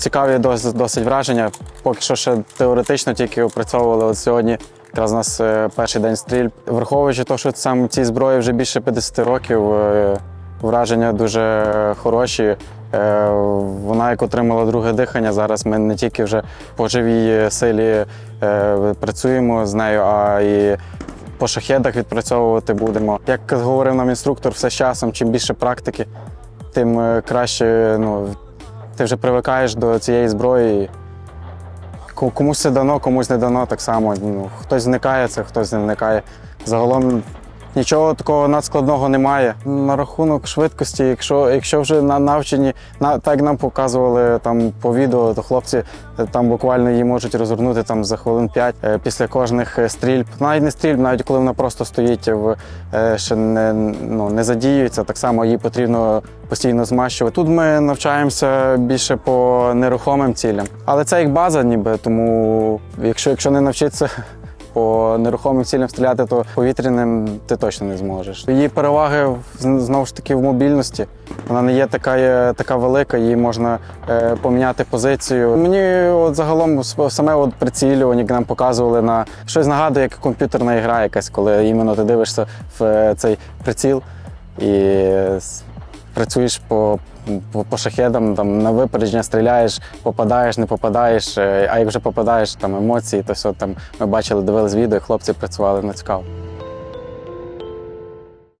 Цікаві досить, враження. Поки що ще теоретично тільки опрацьовували. От сьогодні якраз у нас е, перший день стрільб. Враховуючи те, що сам цій зброї вже більше 50 років, е, враження дуже хороші. Е, Вона як отримала друге дихання. Зараз ми не тільки вже по живій силі працюємо з нею, а і по шахедах відпрацьовувати будемо. Як говорив нам інструктор, все з часом, чим більше практики, тим краще ну, ти вже привикаєш до цієї зброї. Комусь це дано, комусь не дано так само. Ну, хтось зникає це, хтось не вникає. Загалом нічого такого надскладного немає. На рахунок швидкості, якщо, якщо вже на навчені, на, так нам показували там по відео, то хлопці е, там буквально її можуть розгорнути там за хвилин 5 після кожних е, стрільб. Навіть не стрільб, навіть коли вона просто стоїть в е, ще не, ну, не задіюється, так само її потрібно постійно змащувати. Тут ми навчаємося більше по нерухомим цілям. Але це як база, ніби тому якщо, якщо не навчитися по нерухомим цілям стріляти, то повітряним ти точно не зможеш. Її переваги знову ж таки в мобільності. Вона не є така, така велика, її можна е, поміняти позицію. Мені от загалом саме от прицілювання, як нам показували на щось нагадує, як комп'ютерна гра якась, коли іменно ти дивишся в е, цей приціл і працюєш по, по, по шахедам, там на випередження стріляєш, попадаєш, не попадаєш. е, А як вже попадаєш, там емоції, то все там ми бачили, дивились відео, хлопці працювали на цікаво.